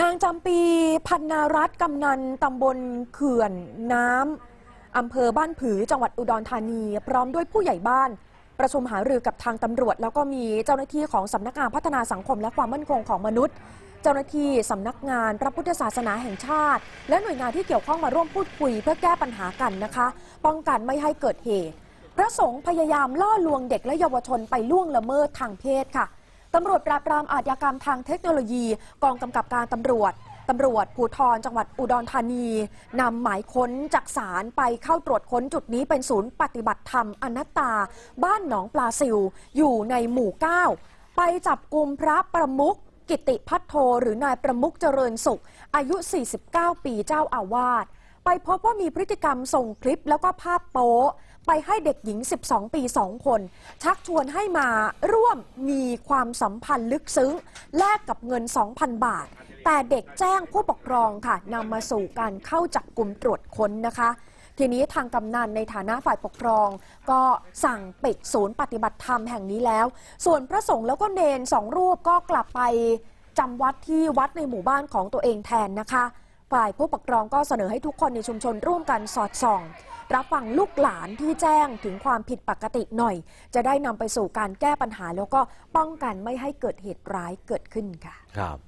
นางจำปีพันนารัตน์กำนันตำบลเขื่อนน้ำอำเภอบ้านผือจังหวัดอุดรธานี พร้อมด้วยผู้ใหญ่บ้าน ประชุมหารือกับทางตำรวจ แล้วก็มีเจ้าหน้าที่ของสำนักงานพัฒนาสังคมและความมั่นคงของมนุษย์ เจ้าหน้าที่สำนักงานพระพุทธศาสนาแห่งชาติ และหน่วยงานที่เกี่ยวข้องมาร่วมพูดคุยเพื่อแก้ปัญหากันนะคะ ป้องกันไม่ให้เกิดเหตุ พระสงฆ์พยายามล่อลวงเด็กและเยาวชนไปล่วงละเมิดทางเพศค่ะ ตำรวจปราบปรามอาชญากรรมทางเทคโนโลยี กองกำกับการตำรวจตำรวจภูธรจังหวัดอุดรธานีนำหมายค้นจากศาลไปเข้าตรวจค้นจุดนี้เป็นศูนย์ปฏิบัติธรรมอนัตตา บ้านหนองปลาซิว อยู่ในหมู่ 9 ไปจับกลุ่มพระประมุขกิติพัทโทหรือนายประมุขเจริญสุข อายุ 49 ปีเจ้าอาวาส ไปพบว่ามีพฤติกรรมส่งคลิปแล้วก็ภาพโป๊ไปให้เด็กหญิง 12 ปี 2 คน ชักชวนให้มาร่วมมีความสัมพันธ์ลึกซึ้ง แลกกับเงิน 2,000 บาท แต่เด็กแจ้งผู้ปกครองค่ะนำมาสู่การเข้าจับกลุ่มตรวจค้นนะคะทีนี้ทางกำนันในฐานะฝ่ายปกครอง ก็สั่งปิดศูนย์ปฏิบัติธรรมแห่งนี้แล้ว ส่วนพระสงฆ์แล้วก็เนนสองรูปก็กลับไปจำวัดที่วัดในหมู่บ้านของตัวเองแทนนะคะ ฝ่ายผู้ปกครองก็เสนอให้ทุกคนในชุมชนร่วมกันสอดส่อง รับฟังลูกหลานที่แจ้งถึงความผิดปกติหน่อย จะได้นำไปสู่การแก้ปัญหาแล้วก็ป้องกันไม่ให้เกิดเหตุร้ายเกิดขึ้นค่ะ ครับ